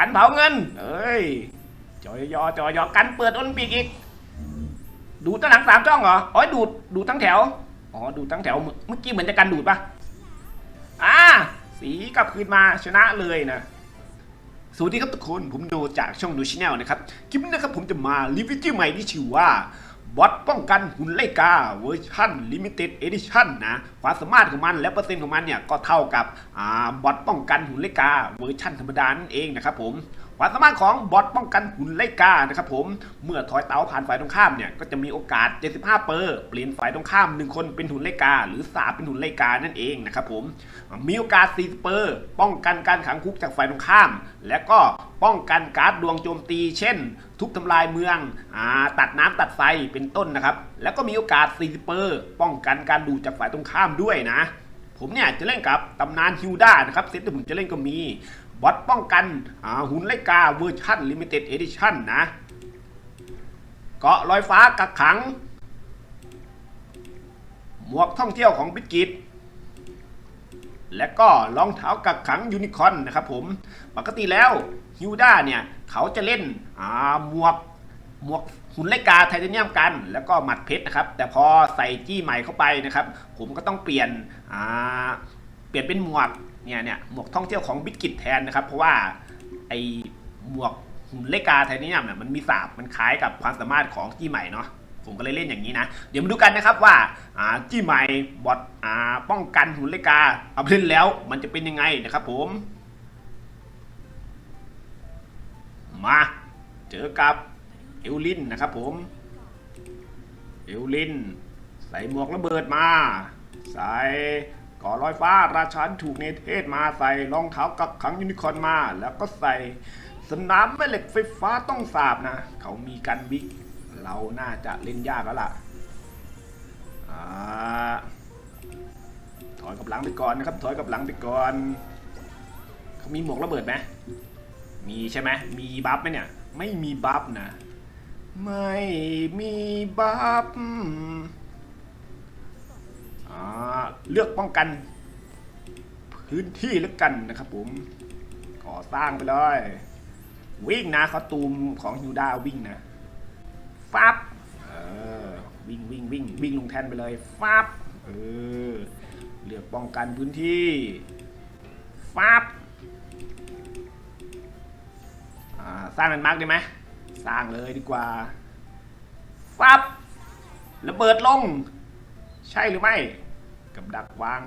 กันเผาเงิน เอ้ยจอยยอจอยอกันเปิดโอลิมปิกอีก ดูตั้งหลังสามจ้องเหรออ๋อดูดดูทั้งแถว อ๋อ ดูทั้งแถวเมื่อเมื่อกี้เหมือนจะกันดูดปะอ่า สีกลับคืนมาชนะเลยนะสวัสดีครับทุกคน ผมโดจากช่องดูชแนลนะครับ คลิปนี้นะครับผมจะมารีวิวชื่อใหม่ที่ชื่อว่า บอทป้องกันหุ่นไลกาเวอร์ชันลิมิเต็ดเอดิชั่นนะความสามารถของมันและเปอร์เซ็นต์ของมันเนี่ยก็เท่ากับอบอทป้องกันหุ่นไลกาเวอร์ชันธรรมดานั่นเองนะครับผม ความสามารถของบอทป้องกันหุ่นไล่กานะครับผมเมื่อถอยเตาผ่านฝ่ายตรงข้ามเนี่ยก็จะมีโอกาส 75 เปอร์เปลี่ยนฝ่ายตรงข้ามหนึ่งคนเป็นหุ่นไล่กา หรือสาเป็นหุ่นไล่กานั่นเองนะครับผมมีโอกาส 40 เปอร์ป้องกันการขังคุกจากฝ่ายตรงข้าม และก็ป้องกันการ์ดดวงโจมตี เช่น ทุบทำลายเมืองอตัดน้ำตัดไฟเป็นต้นนะครับ แล้วก็มีโอกาส 40 เปอร์ป้องกันการดูจากฝ่ายตรงข้ามด้วยนะ ผมเนี่ยจะเล่นกับตำนานฮิวด้านะครับเซตที่ผมจะเล่นก็มี บอทป้องกันหุ่นไลกาเวอร์ชันลิมิเต็ดเอดิชั่นนะเกาะลอยฟ้ากักขัง หมวกท่องเที่ยวของบิสกิตและก็รองเท้ากักขังยูนิคอนนะครับผม ปกติแล้วฮิวด้าเนี่ย เขาจะเล่นหมวกหมวกหุ่นไลกาไทเทเนียมกัน แล้วก็หมัดเพชรนะครับ แต่พอใส่จี้ใหม่เข้าไปนะครับ ผมก็ต้องเปลี่ยนเปลี่ยนเป็นหมวก เนี่ยเนี่ยหมวกท่องเที่ยวของบิสกิตแทนนะครับ เพราะว่าไอหมวกหุ่นไลกาไทเทเนียมเนี่ยมันมีสาบมันคล้ายกับความสามารถของจี้ใหม่เนาะผมก็เลยเล่นอย่างนี้นะ เดี๋ยวมาดูกันนะครับว่าจี้ใหม่บอทป้องกันหุ่นเลกาเอาเล่นแล้วมันจะเป็นยังไงนะครับผม มาเจอกับเอลลินนะครับผมเอลลิน ใส่หมวกระเบิดมา ใส่ ก่อลอยฟ้าราชันถูกเนเธศมาใส่รองเท้ากักขังยูนิคอร์นมา แล้วก็ใส่สนามแม่เหล็กไฟฟ้าต้องสาบนะ เขามีกันบิ๊ก เราน่าจะเล่นยากแล้วล่ะอถอยกับหลังไปก่อนนะครับ ถอยกับหลังไปก่อนเขามีหมวกระเบิดไหมมีใช่ไหมมีบัฟไหมเนี่ย ไม่มีบัฟนะ ไม่มีบัฟ เลือกป้องกัน พื้นที่แล้วกันนะครับผมก่อสร้างไปเลย วิ่งนะเขาตูมของฮิวดาวิ่งนะฟับเออวิ่งวิ่งวิ่งวิ่งลงแทนไปเลยฟับเออเลือกป้องกันพื้นที่ฟับสร้างแลนมาร์กได้ไหมสร้างเลยดีกว่าฟับระเบิดลง ใช่หรือไม่ กับดักวาง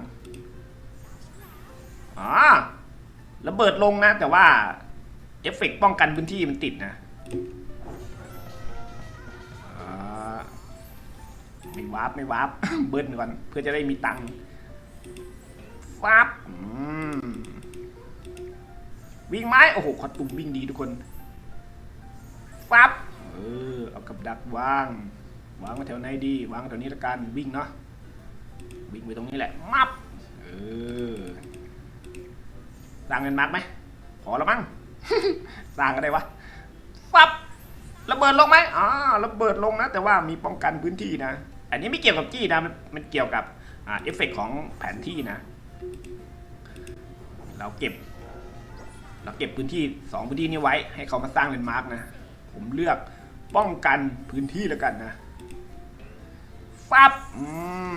อ๋อระเบิดลงนะ แต่ว่าเอฟเฟกต์ป้องกันพื้นที่มันติดนะอ่าไม่วาร์ปไม่วาร์ปเบิ้ลก่อนเพื่อจะได้มีตังค์ฟับวิ่งไม้โอ้โหคอตุ่มวิ่งดีทุกคนฟับเออเอากับดักวาง วางไว้แถวไหนดี วางแถวนี้ละกันวิ่งเนาะ วิ่งไปตรงนี้แหละ มับ เออสร้างเงินมาร์กไหม พอแล้วมั้ง สร้างก็ได้วะฟับระเบิดลงไหมอ่าระเบิดลงนะ แต่ว่ามีป้องกันพื้นที่นะ อันนี้ไม่เกี่ยวกับจี้นะ มันมันเกี่ยวกับอ่าเอฟเฟกต์ของแผนที่นะ เราเก็บ เราเก็บพื้นที่สองพื้นที่นี้ไว้ ให้เขามาสร้างเลนด์มาร์กนะ ผมเลือกป้องกันพื้นที่แล้วกันนะ ฟับ อื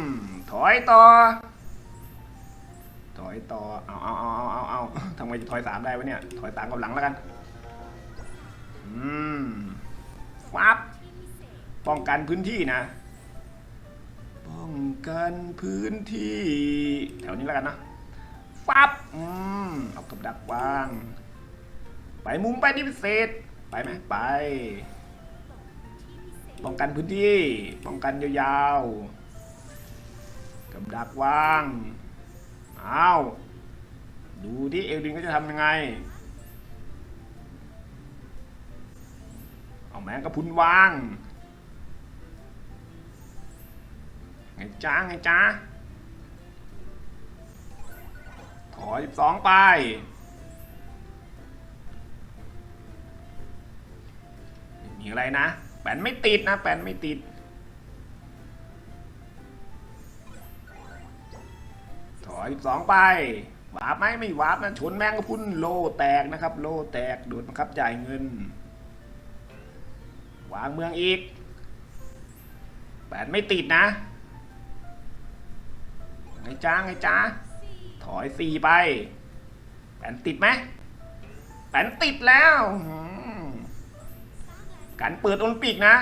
ม ถอยต่อ ถอยต่อ เอาเอาเอาเอาเอาเอาทำไมจะถอยสามได้วะเนี่ย ถอยสามกับหลังแล้วกัน อืมฟับป้องกันพื้นที่นะ ป้องกันพื้นที่ แถวนี้แล้วกันนะฟับอืมเอากับดักวาง ไปมุมไปที่พิเศษ ไปไหมไป ป้องกันพื้นที่ ป้องกันยาวๆ กับดักวางอ้าวดูที่เอลดินก็จะทำยังไง เอาแมงกระพุนวางไงจ้าไงจ้าถอยสองไปมีอะไรนะ แปนไม่ติดนะ แปนไม่ติด อยสองไปวาร์ปไหมไม่วาร์ปนะชนแมงกะพรุนโลแตกนะครับ โลแตกโดนบังคับจ่ายเงิน วางเมืองอีกแปดไม่ติดนะไงจ้าไงจ้าถอยสี่ไปแปนติดไหมแปนติดแล้วการเปิดโอลิมปิกนะ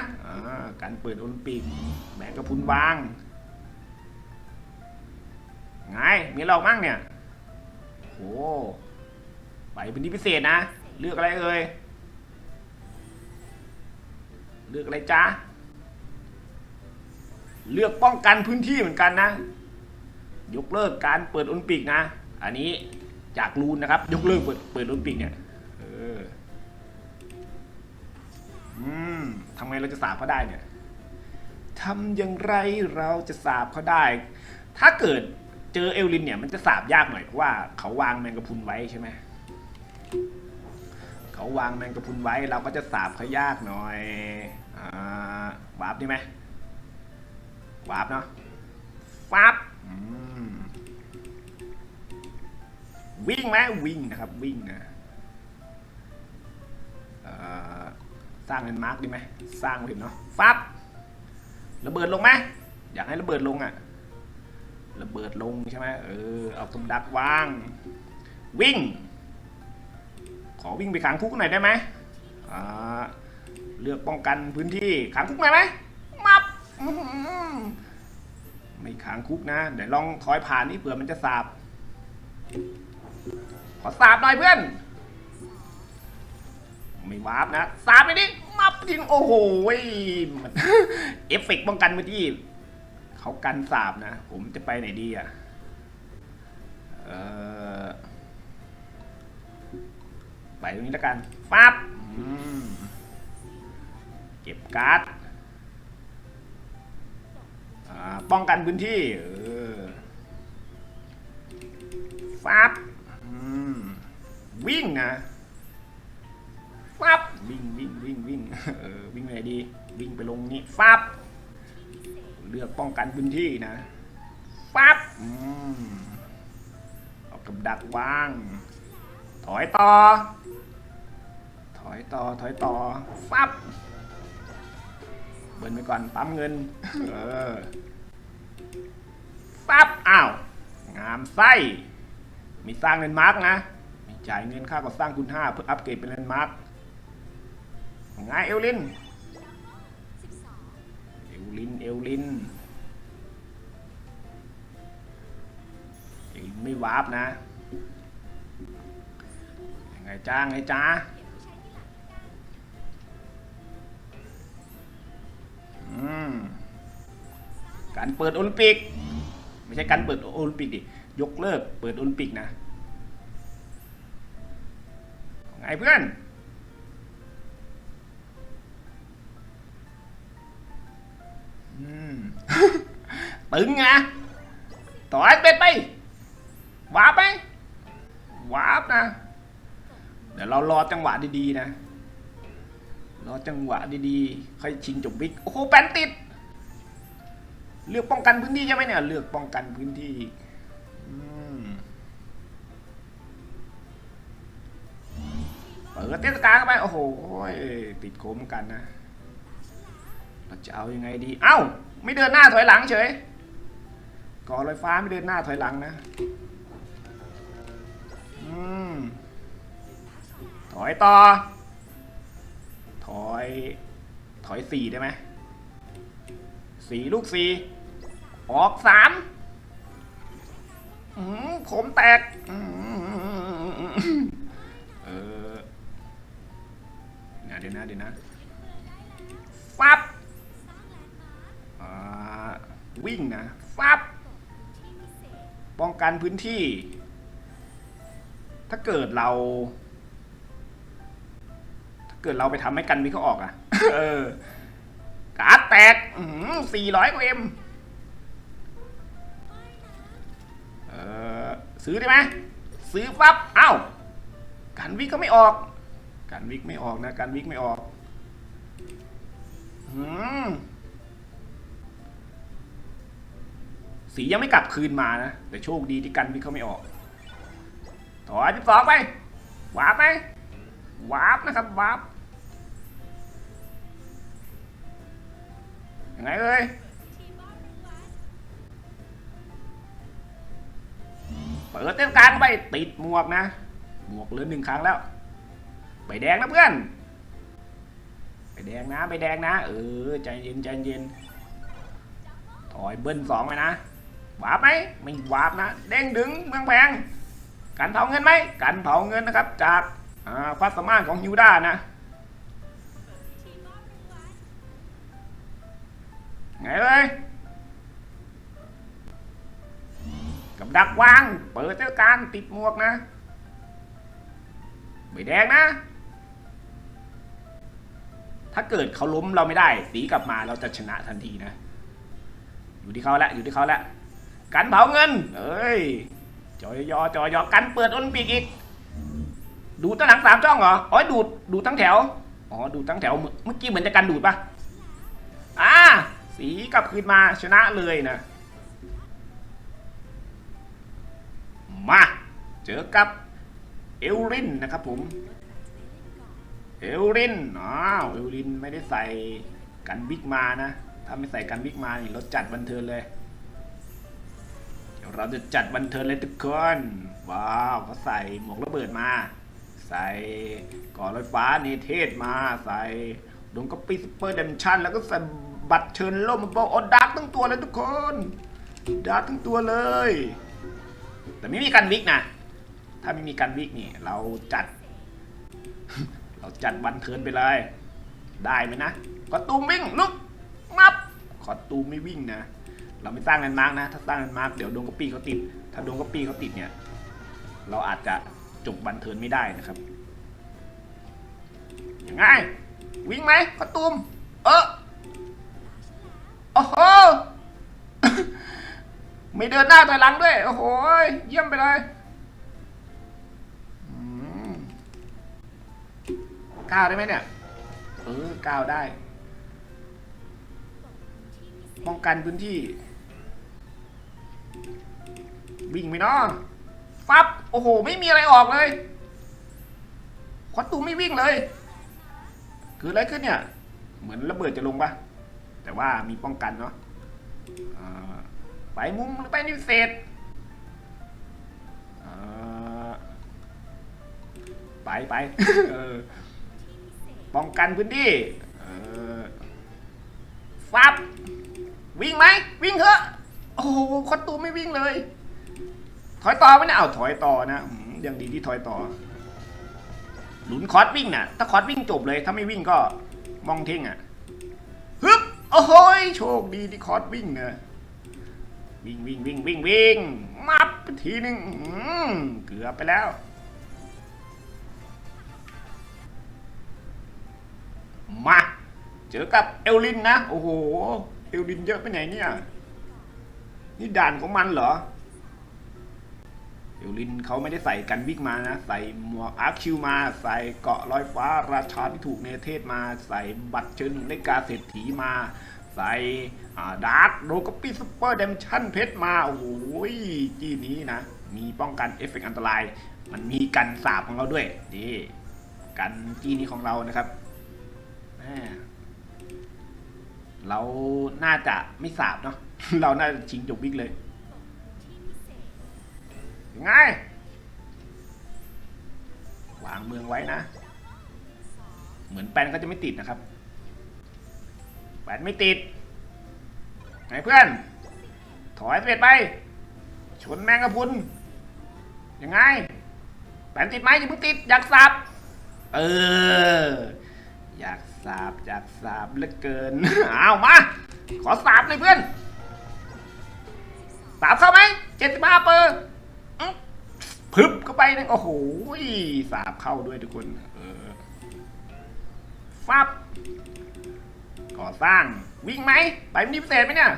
การเปิดโอลิมปิกแมงกะพรุนวาง ไงมีเรามั่งเนี่ยโหไปเป็นที่พิเศษนะ เลือกอะไรเอ่ยเลือกอะไรจ้าเลือกป้องกันพื้นที่เหมือนกันนะ ยกเลิกการเปิดโอลิมปิกนะ อันนี้จากรูนนะครับ ยกเลิกเปิดเปิดโอลิมปิกเนี่ยเอออืมทำไงเราจะสาบเขาได้เนี่ยทำอย่างไรเราจะสาบเขาได้ ถ้าเกิด เจอเอลลินเนี่ยมันจะสาบยากหน่อยเพราะว่าเขาวางแมงกะพรุนไว้ใช่ไหมเขาวางแมงกะพรุนไว้เราก็จะสาบเขายากหน่อยอ่าวาร์ปดีไหมวาร์ปเนาะฟับอืมวิ่งไหมวิ่งนะครับวิ่งนะสร้างเป็นมาร์กดีไหมสร้างเห็นเนาะฟับระเบิดลงไหมอยากให้ระเบิดลงอะ่ะ ระเบิดลงใช่ไหมเออ เอากำดักวาง วิ่ง ขอวิ่งไปขังคุกหน่อยได้ไหมอ่า เลือกป้องกันพื้นที่ขังคุกหน่อยไหมมับไม่ขังคุกนะ เดี๋ยวลองถอยผ่านนี่เผื่อมันจะสาบ ขอสาบหน่อยเพื่อน ไม่วาร์ปนะ สาบไปดิ มับจริง โอ้โหมันเอฟเฟกต์ป้องกันเมื่อกี้ เขากันสาบนะ ผมจะไปไหนดีอะ เออไปตรงนี้แล้วกันฟับเก็บการ์ดป้องกันพื้นที่ฟับวิ่งนะฟับวิ่งวิ่งวิ่งวิ่งเออวิ่งไปไหนดี วิ่งไปลงนี้ฟับ เลือกป้องกันพื้นที่นะปั๊บเอากับดักวาง ถอยต่อ ถอยต่อ ถอยต่อฟับเบิร์นไปก่อนปั๊มเงิน เออปั๊บอ้าว งามไส้มีสร้างเลนมาร์กนะมีจ่ายเงินค่าก่อสร้างคุณห้าเพื่ออัปเกรดเป็นเลนมาร์กไงเอลลิน ลินเอลลินเอลลินไม่วาร์ปนะยังไงจ้าไงจ้าการเปิดโอลิมปิก ไม่ใช่การเปิดโอลิมปิกดิยกเลิกเปิดโอลิมปิกนะไงเพื่อน ตึงไงต่อยเป็ดไปวาร์ปไปวาร์ปนะ เดี๋ยวเรารอจังหวะดีๆนะ รอจังหวะดีๆ ค่อยชิงจบวิกโอ้โหแปนติด เลือกป้องกันพื้นที่ใช่ไหมเนี่ย เลือกป้องกันพื้นที่เปิดเทศกาลเข้าไป โอ้โหติดโคมกันนะ เราจะเอายังไงดี เอ้า ไม่เดินหน้าถอยหลังเฉย ก่อลอยฟ้าไม่เดินหน้าถอยหลังนะ อืม ถอยต่อ ถอย ถอยสี่ได้ไหมสี่ลูกสี่ออกสามอืมผมแตก เออเดี๋ยวนะเดี๋ยวนะฟับอ่าวิ่งนะฟับ ป้องกันพื้นที่ ถ้าเกิดเรา ถ้าเกิดเราไปทำให้กันวิเขาออกอะเออการ์ดแตกสี่ร้อยกว่าเอ็มเออซื้อได้ไหมซื้อปั๊บเอ้ากันวิกก็ไม่ออก กันวิกไม่ออกนะ กันวิกไม่ออก อืม สียังไม่กลับคืนมานะ แต่โชคดีที่กันวิกเขาไม่ออก ถอยที่สองไปวาร์ปไหมวาร์ปนะครับวาร์ปยังไงเอ้ยเปิดเต้นกลางไปติดหมวกนะหมวกเหลือหนึ่งครั้งแล้วใบแดงนะเพื่อนใบแดงนะใบแดงนะ เออใจเย็นใจเย็นถอยเบิ้ลสองเลยนะ วาร์ปไหมไม่วาร์ปนะเด้งดึงเมืองแพงกันเผาเงินไหมกันเผาเงินนะครับ จากอ่าความสามารถของฮิวด้านะไงเลยกับดักวาง เปิดเจ้าการติดหมวกนะใบแดงนะ ถ้าเกิดเขาล้มเราไม่ได้ สีกลับมาเราจะชนะทันทีนะ อยู่ที่เขาละอยู่ที่เขาละ กันเผาเงิน เอ้ย จอยยอจอยยอกันเปิดโอลิมปิกอีก ดูตั้งหลังสามช่องเหรอ อ๋อดูดดูทั้งแถว อ๋อดูทั้งแถว เมื่อกี้เหมือนจะกันดูดปะอ่า สีกลับคืนมาชนะเลยนะ มา เจอกับเอลรินนะครับผม เอลริน อ้าว เอลรินไม่ได้ใส่กันบิ๊กมานะ ถ้าไม่ใส่กันบิ๊กมานี่ราจัดบันเทิงเลย ดี๋ยวเราจะจัดบันเทิงเลยทุกคน ว้าวเขาใส่หมวกระเบิดมา ใส่ก่อลอยฟ้าเนเทศมา ใส่ดงกระปี้ซุปเปอร์เดมชันแล้วก็ใส่บัตรเชิญล่มมาบอกอดาร์กทั้งตัวเลยทุกคนดาร์กทั้งตัวเลย แต่ไม่มีกันวิกนะ ถ้าไม่มีกันวิกนี่ เราจัด เราจัดบันเทิงไปเลย ได้ไหมนะขอตูมวิ่งลุกนับขอตูมไม่วิ่งนะ เราไม่สร้างแลนด์มาร์กนะ ถ้าสร้างแลนด์มาร์กเดี๋ยวดวงกระปี้เขาติด ถ้าดวงกระปี้เขาติดเนี่ย เราอาจจะจบบันเทิงไม่ได้นะครับยังไงวิ่งไหมขอตูมเออโอ้โหไม่เดินหน้าถอยหลังด้วย โอ้โห เยี่ยมไปเลยก้าวได้ไหมเนี่ย เออก้าวได้ ป้องกันพื้นที่ วิ่งไหมเนาะฟับ โอ้โห ไม่มีอะไรออกเลยควัดตูไม่วิ่งเลย คืออะไรขึ้นเนี่ย เหมือนระเบิดจะลงปะแต่ว่ามีป้องกันเนาะอ่าไปมุมหรือไปนิวเศษอ่าไปไปเออป้องกันพื้นที่เออฟับ วิ่งไหม วิ่งเถอะ โอ้โหคอตูไม่วิ่งเลย ถอยต่อไมเนี่ยเอาถอยต่อนะอืมยังดีที่ถอยต่อ หลุนคอสวิ่งน่ะ ถ้าคอสวิ่งจบเลย ถ้าไม่วิ่งก็มองเท่งอะฮึบโอ้โหยโชคดีที่คอสวิ่งเนอะวิ่งวิ่งวิ่งวิ่งวิ่งมับไปทีหนึ่งเกือบไปแล้วมาเจอกับเอลลินนะ โอ้โห เอลลินเยอะไปไหนเนี่ย นี่ด่านของมันเหรอเอลลินเขาไม่ได้ใส่กันวิกมานะ ใส่หมวกอาร์คิวมา ใส่เกาะลอยฟ้าราชาที่ถูกเนเทศมา ใส่บัตรเชิญเลกาเศรษฐีมา ใส่ดาร์กโรกปี้ซูเปอร์เดมชั่นเพชรมา โอ้โหจีนี้นะ มีป้องกันเอฟเฟกต์อันตราย มันมีกันสาบของเราด้วย นี่กันจีนี้ของเรานะครับแม่เราน่าจะไม่สาบเนาะ เราน่าจะชิงจบวิกเลย ยังไง วางเมืองไว้นะ เหมือนแปนก็จะไม่ติดนะครับ แปนไม่ติด ไงเพื่อน ถอยเสร็จไป ชนแมงกะพุน ยังไง แปนติดไหมอย่าเพิ่งติด อยากสับ เออ อยากสาบอยากสาบเหลือเกินเอามา ขอสาบเลยเพื่อน สาบเข้าไหมเจ็ดสิบห้าเปอร์พึบเข้าไปนึงโอ้โหสาบเข้าด้วยทุกคนเออฟับก่อสร้างวิ่งไหมไปมุมพิเศษไหมเนี่ย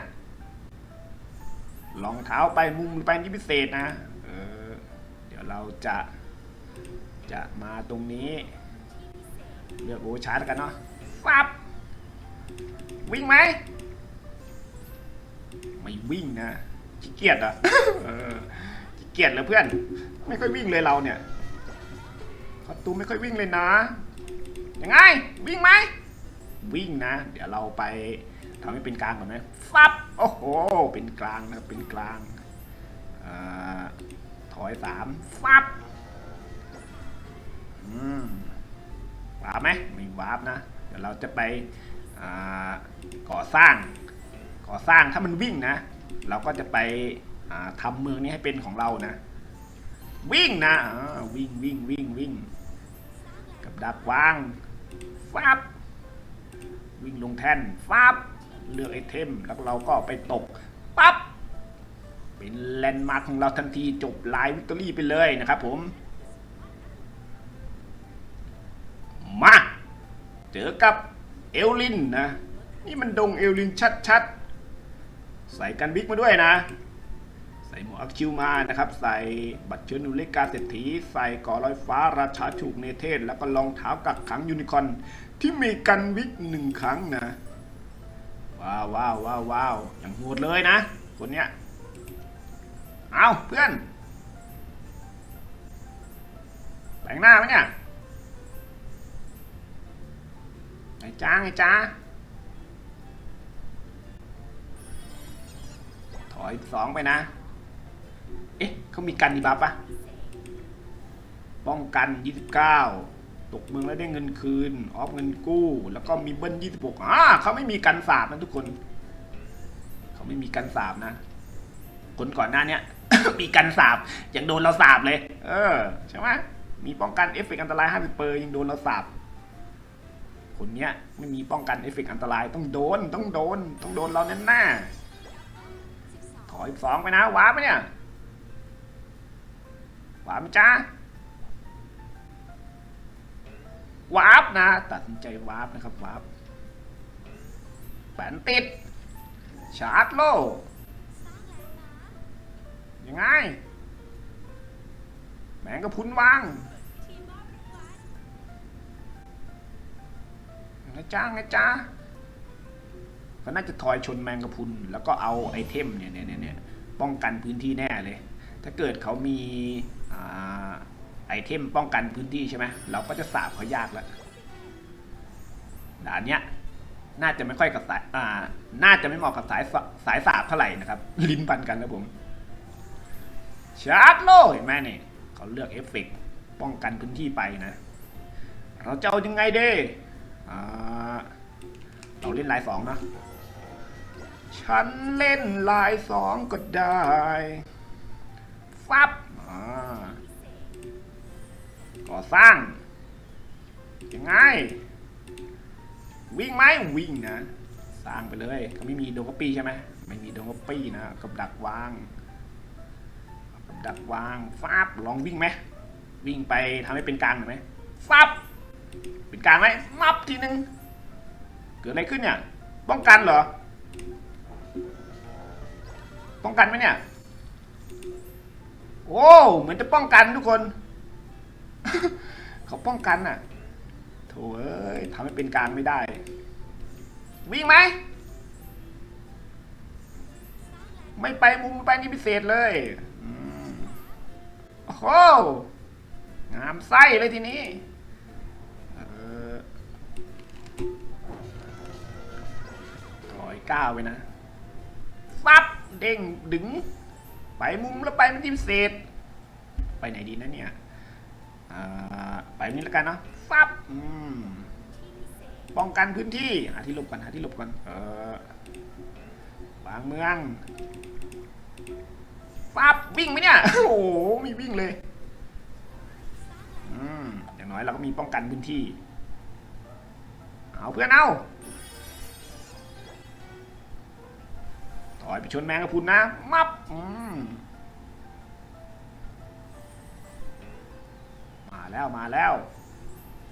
รองเท้าไปมุมไปที่พิเศษนะเออเดี๋ยวเราจะจะมาตรงนี้ เลือกโอชาร์แล้วกันเนาะฟับวิ่งไหมไม่วิ่งนะ ขี้เกียจอะเออขี้เกียจเลยเพื่อน ไม่ค่อยวิ่งเลยเราเนี่ยคอตูไม่ค่อยวิ่งเลยนะ ยังไง วิ่งไหม วิ่งนะ เดี๋ยวเราไปทำให้เป็นกลางก่อนไหมฟับ โอ้โห เป็นกลางนะเป็นกลางอถอยสามฟับอืมวาร์ปไหมไม่วาร์ปนะ เดี๋ยวเราจะไปก่อสร้าง ก่อสร้างถ้ามันวิ่งนะ เราก็จะไปอ่าทำเมืองนี้ให้เป็นของเรานะ วิ่งนะวิ่งวิ่งวิ่งวิ่ง กับดักวางฟับวิ่งลงแท่นฟับเลือกไอเทมแล้วเราก็ไปตกปั๊บเป็นแลนด์มาร์คของเราทันทีจบลน์วิกตอรี่ไปเลยนะครับผม มา เจอกับเอลลินนะ นี่มันดงเอลลินชัดๆ ใส่กันบิ๊กมาด้วยนะ ใส่หมวกคิวมานะครับ ใส่บัตรเชิญนูเลกาเศรษฐี ใส่ก่อลอยฟ้าราชาถูกเนเธศแล้วก็รองเท้ากักขังยูนิคอนที่มีกันวิกหนึ่งครั้งนะ ว้าวว้าวว้าวว้าวอย่างโหดเลยนะ คนเนี้ยเอาเพื่อนแต่งหน้าไหมเนี่ยไอ้จ้าไอ้จ้า ถอยสองไปนะ เอ๊ะเขามีกันดีบัฟปะป้องกัน 29 ตกเมืองแล้วได้เงินคืน ออฟเงินกู้ แล้วก็มีเบิ้ล26อ่าเขาไม่มีกันสาบนะทุกคน เขาไม่มีกันสาบนะ คนก่อนหน้าเนี้ย มีกันสาบยังโดนเราสาบเลย เออใช่ไหมมีป้องกันเอฟเฟกต์อันตราย50เปอร์ยังโดนเราสาบคนเนี้ยไม่มีป้องกันเอฟเฟกต์อันตรายต้องโดนต้องโดน ต้องโดนเราแน่แน่ๆ ถอยสองไปนะว้าร์ปไปเนี่ยว้าปไหมจ้าวาร์ปนะ ตัดสินใจวาร์ปนะครับวาร์ปแปนติด ชาร์จโลยังไง แมงกะพรุนวางนะจ้าไงจ้า ก็น่าจะทอยชนแมงกะพุนแล้วก็เอาไอเทมเนี่ยเนี่ยเนี่ยเนี่ยป้องกันพื้นที่แน่เลย ถ้าเกิดเขามีอไอเทมป้องกันพื้นที่ใช่ไหมเราก็จะสาบเขายากแล้วด่านเนี้ยน่าจะไม่ค่อยกับสายอ่า น่าจะไม่เหมาะกับสายสสายสาบเท่าไหร่นะครับ ลิ้นปันกันนะผมชาร์จโลเห็นไหมเนี่ยเขาเลือกเอฟเฟกต์ป้องกันพื้นที่ไปนะ เราจะเอายังไงเด้อ่าเราเล่นลายสองนะ ฉันเล่นลายสองก็ได้ ฟับก่อสร้าง ยังไง วิ่งไหมวิ่งนะ สร้างไปเลยเขาไม่มีโดกปี้ใช่ไหมไม่มีโดกปี้นะ กับดักวาง กับดักวาง ฟับ ลองวิ่งไหม วิ่งไปทำให้เป็นกลางหน่อยไหมฟับ เป็นกลางไหมมับทีนึง เกิดอะไรขึ้นเนี่ย ป้องกันเหรอ ป้องกันไหมเนี่ย โอ้เหมือนจะป้องกันทุกคน เขาป้องกันน่ะโถเอ้ยทำให้เป็นกลางไม่ได้ วิ่งไหม ไม่ไปมุมไปนี่พิเศษเลยโอ้โหงามไส้เลยทีนี้ถอยก้าวไปนะฟับ เด้งดึง ไปมุมแล้วไปมันที่พิเศษ ไปไหนดีนะเนี่ยไปนี่แล้วกันเนาะฟับป้องกันพื้นที่หาที่หลบก่อนหาที่หลบก่อนเออวางเมืองฟับวิ่งไหมเนี่ยโอ้โหมีวิ่งเลยอืมอย่างน้อยเราก็มีป้องกันพื้นที่ เอาเพื่อนเอา ถอยไปชนแมงกะพุนนะ มับมมาแล้วมาแล้ว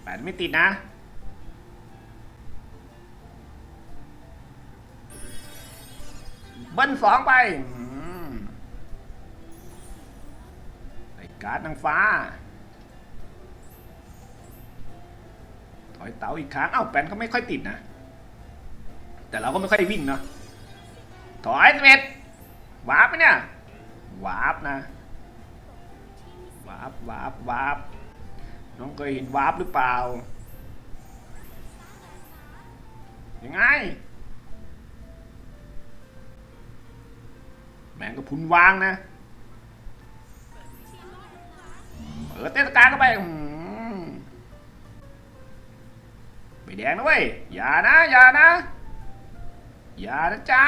แปดไม่ติดนะเบิ้ลสองไปไอ้การ์ดนางฟ้า ถอยเต๋าอีกครั้งเอ้าแปนเขาไม่ค่อยติดนะ แต่เราก็ไม่ค่อยได้วิ่งเนาะ ถอยสเม็ดวาร์ปไหมเนี่ยวาร์ปนะวาร์ปวาร์ปวาร์ปน้องเคยเห็นวาร์ปหรือเปล่ายังไงแมงกะพุนวางนะเปิดเทศกาลเข้าไปไม่แดงนะเว้ยอย่านะอย่านะอย่านะจ๊ะ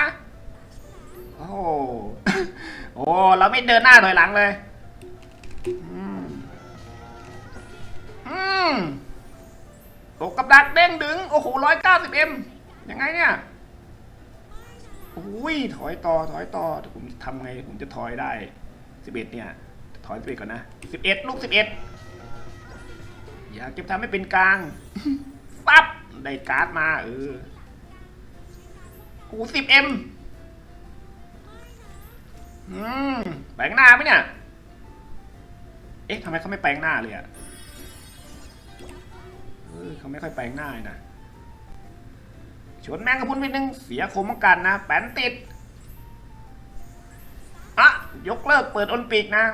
โอ้โหโอ้ เราไม่เดินหน้าถอยหลังเลย อืม อืมตกกับดักเด้งดึง โอ้โหร้อยเก้าสิบเอ็มยังไงเนี่ยอุ้ยถอยต่อถอยต่อผมทำไงผมจะถอยได้สิบเอ็ดเนี่ย ถอยสิบเอ็ดก่อนนะสิบเอ็ดลูกสิบเอ็ดอย่าเกจะทำให้เป็นกลางปั๊บได้การ์ดมาเออโอ้สิบเอ็ม อืมแปลงหน้าไหมเนี่ย เอ๊ะทำไมเขาไม่แปลงหน้าเลยอะเออเขาไม่ค่อยแปลงหน้าเลยนะชนแมงกะพุนไปหนึ่งเสียคมกันนะ แปนติดอะยกเลิกเปิดโอลิมปิกนะ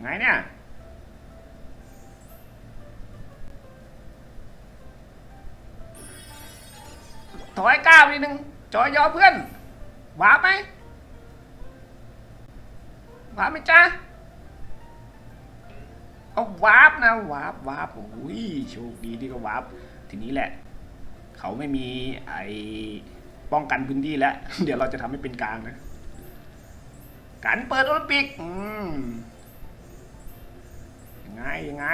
ไงเนี่ย ถอยก้าวนิดนึงจอยยอเพื่อนหวาบไหมหวาบไหมจ๊ะเอาวาบนะวาบวาบโอ้ยโชคดีที่เขาวาบทีนี้แหละ เขาไม่มีไอ้ป้องกันพื้นที่แล้ว เดี๋ยวเราจะทำให้เป็นกลางนะการเปิดโอลิมปิกอืมยังไงยังไง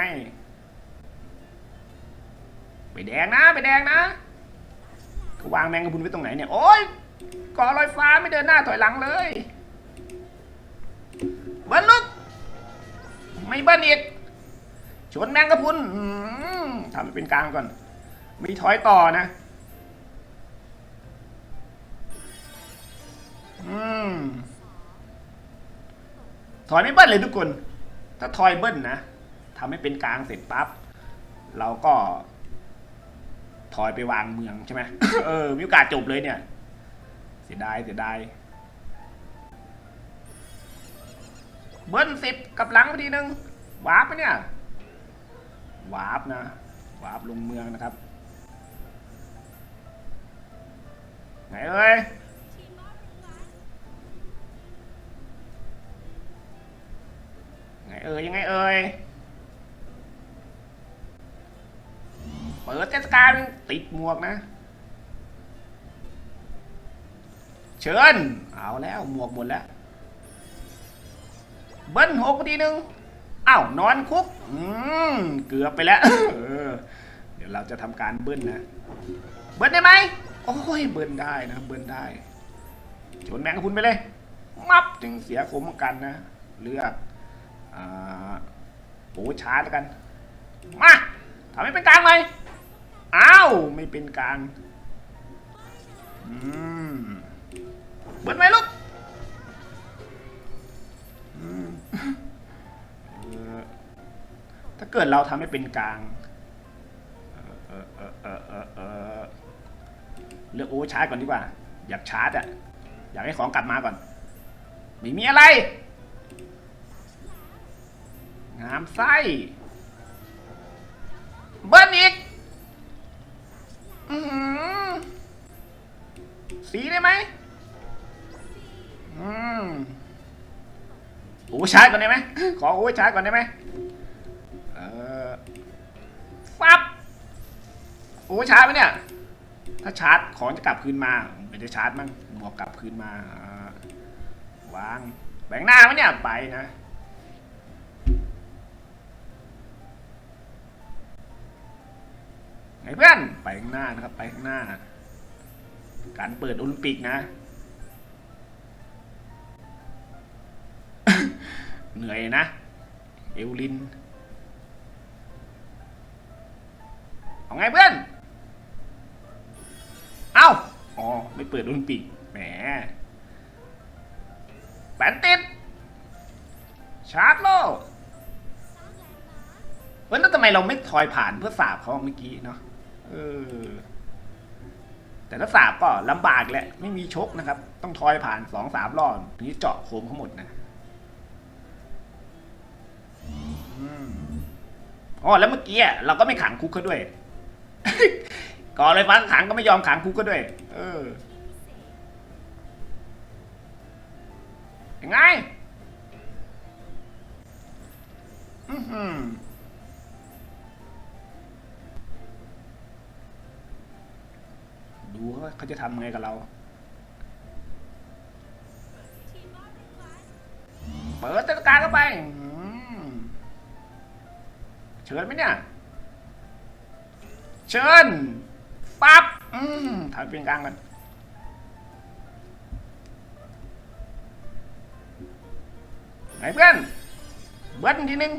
ไปแดงนะไปแดงนะ วางแมงกะพรุนไว้ตรงไหนเนี่ย โอ้ยก่อลอยฟ้าไม่เดินหน้าถอยหลังเลยเบิ้ลลุกไม่เบิ้ลอีกชนแมงกะพรุนทำให้เป็นกลางก่อน มีถอยต่อนะ อืมถอยไม่เบิ้ลเลยทุกคน ถ้าถอยเบิ้ลนะทำให้เป็นกลางเสร็จปั๊บ เราก็ ถอยไปวางเมืองใช่ไหมเออมีโอกาสจบเลยเนี่ย เสียดายเสียดายเบิ้ลสิบกับหลังพอดีนึงวาร์ปปะเนี่ยวาร์ปนะวาร์ปลงเมืองนะครับ ไหนเอ้ยไงเอ่ยยังไงเอ่ย เปิดเทศกาลติดหมวกนะ เชิญ เอาแล้วหมวกหมดแล้ว เบิ้ลหกทีหนึ่งอ้าวนอนคุก อืม เกือบไปแล้วเดี๋ยวเราจะทำการเบิ้ลนะ เบิ้ลได้ไหม โอ้ย เบิ้ลได้นะ เบิ้ลได้ ชนแมงกะพุนไปเลย มับจึงเสียคมเหมือนกันนะ เลือกอ่าโอ้ชาร์จกัน มาทำให้เป็นกลางเลย อ้าว ไม่เป็นกลางอืมเบิดไหมลูกถ้าเกิดเราทำให้เป็นกลางเลือกโอเวอร์ชาร์จก่อนดีกว่า อยากชาร์จอะอยากให้ของกลับมาก่อน ไม่มีอะไร งามไส้เบิ้ลอี อือหือสีได้ไหมอืมโอ้ชาร์จก่อนได้ไหมขอโอ้ชาร์จก่อนได้ไหมเออฟับโอ้ชาร์จไหมเนี่ย ถ้าชาร์จของจะกลับคืนมาไม่ได้ชาร์จมั้งบวกกลับคืนมาวาง แบ่งหน้าไหมเนี่ยไปนะไงเพื่อน ไปข้างหน้านะครับ ไปข้างหน้า การเปิดโอลิมปิกนะ เหนื่อยนะ เอวลิน เอาไงเพื่อน เอ้า อ๋อ ไม่เปิดโอลิมปิก แหมแปนติด ชาร์จโลเฮ้ยแล้วทำไมเราไม่ถอยผ่านเพื่อสาบเขาเมื่อกี้เนาะ เออ แต่ถ้าสาบก็ลำบากแหละ ไม่มีชกนะครับ ต้องทอยผ่านสองสามรอบถึงจะเจาะโคมเขาหมดนะอ๋อแล้วเมื่อกี้เราก็ไม่ขังคุกเขาด้วย ก่อนเลยฟ้าขังก็ไม่ยอมขังคุกก็ด้วย เออยังไง อือหือ ดูว่าเขาจะทำไงกับเรา เปิดเทศกาลเข้าไปเชิญไหมเนี่ย เชิญปั๊บอืมถ่ายเป็นกลางกันไหนเพื่อน เบิ้ลทีนึง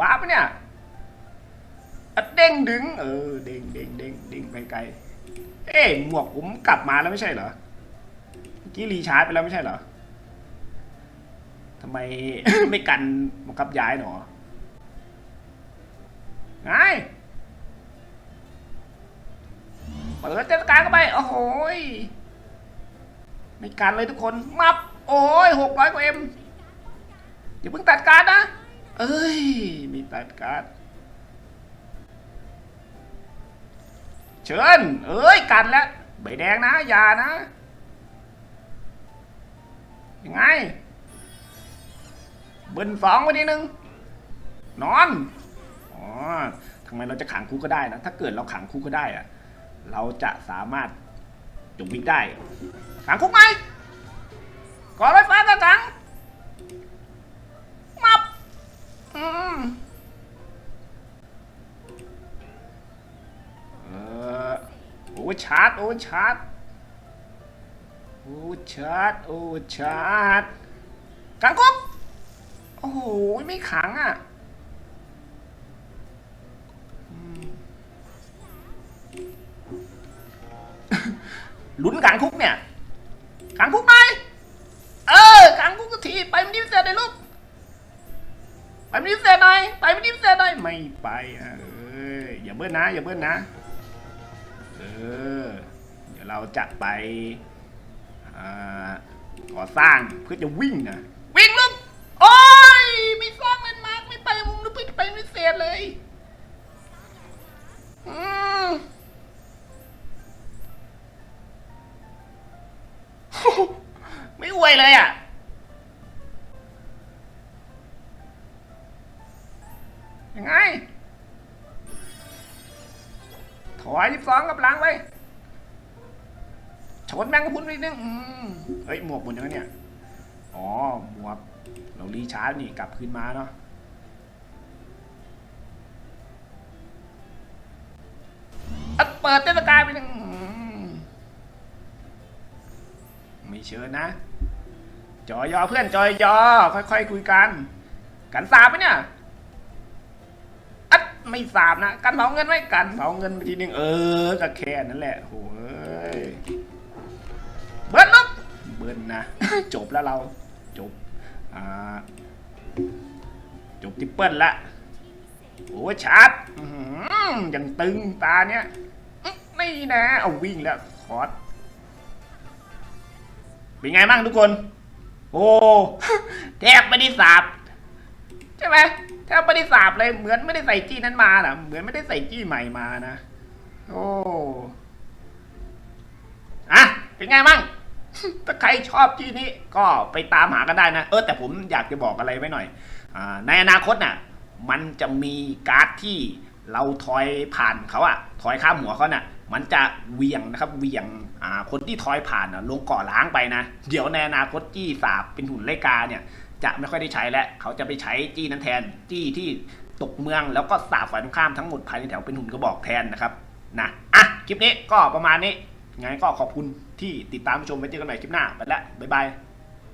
ว้าปะเนี่ยอะเด้งดึง เออ เด้งเด้งเด้งเด้งไปไกล เอ๊ะหมวกผมกลับมาแล้วไม่ใช่เหรอเมื่อกี้รีชาร์จไปแล้วไม่ใช่เหรอทำไมไม่กันบังคับย้ายหนอไงเปิดเทศกาลเข้าไป โอ้โหไม่กันเลยทุกคน มับ โอ้ยหกร้อยกว่าเอ็มอย่าเพิ่งตัดการดนะ เอ้ย มีตัดการด เชิญ เอ้ยกันแล้ว ใบแดงนะ อย่านะ ยังไง เบิ้ลสองวันนี้หนึ่งนอน อ๋อทำไมเราจะขังคุกก็ได้นะ ถ้าเกิดเราขังคุกก็ได้อะเราจะสามารถจบวิกได้ ขังคุกไหม ชาร์จโอ้ชาร์จโอ้ชาร์จโอ้ชาร์จขังคุกโอ้โหไม่ขังอะลุ้นขังคุกเนี่ยขังคุกไหมเออขังคุกทีไปมันดิฟเซนเลยลูกไปมันดิฟเซนหน่อยไปมันดิฟเซนหน่อยไม่ไปเอออย่าเบิ้ลนะอย่าเบิ้ลนะ เออ เดี๋ยวเราจะไปก่อสร้างเพื่อจะวิ่งนะวิ่งลูกโอ้ยไม่สร้างแลนมาร์กไม่ไปมุมนู้นไปไปไม่เสร็จเลยอืมไม่อวยเลยอะ นแมงกะพรุนไปนิดนึงอืมเฮ้ยหมวกหมดยังไงเนี่ย อ๋อหมวกเรารีชาร์จนี่กลับคืนมาเนาะอะเปิดเทศกาลไปหนึ่งไม่เชิญนะ จอยอเพื่อนจอยยอ ค่อยๆคุยกัน กันสาบไหมเนี่ยอัดไม่สาบนะ กันเผาเงินไว้กันเผาเงินไปทีนึงเออก็แค่นั้นแหละโหเเบิ้ลนะ จบแล้วเราจบจบทิปเปิลละโอ้ชาร์จยังตึงตาเนี้ยนี่นะเอาวิ่งแล้วคอร์สเป็นไงบ้างทุกคน โอ้แทบไม่ได้สาบใช่ไหมแทบไม่ได้สาบเลยเหมือนไม่ได้ใส่จี้นั้นมาน่ะ เหมือนไม่ได้ใส่จี้ใหม่มานะ โอ้อะเป็นไงบ้าง ถ้าใครชอบจี้นี้ก็ไปตามหากันได้นะ เออแต่ผมอยากจะบอกอะไรไว้หน่อยอในอนาคตน่ะมันจะมีการ์ดที่เราทอยผ่านเขาอะทอยข้ามหัวเขาน่ะมันจะเวียงนะครับเวียงคนที่ทอยผ่านลงก่อล้างไปนะ เดี๋ยวในอนาคตจี้สาบเป็นหุ่นไลกาเนี่ย จะไม่ค่อยได้ใช้แล้ว เขาจะไปใช้จี้นั้นแทนจี้ที่ตกเมืองแล้วก็สาบฝ่ายตรงข้ามทั้งหมดภายในแถวเป็นหุ่นกระบอกแทนนะครับนะอะคลิปนี้ก็ประมาณนี้งั้นก็ขอบคุณ ที่ติดตามชมไว้เจอกันใหม่คลิปหน้าไปแล้วบ๊ายบาย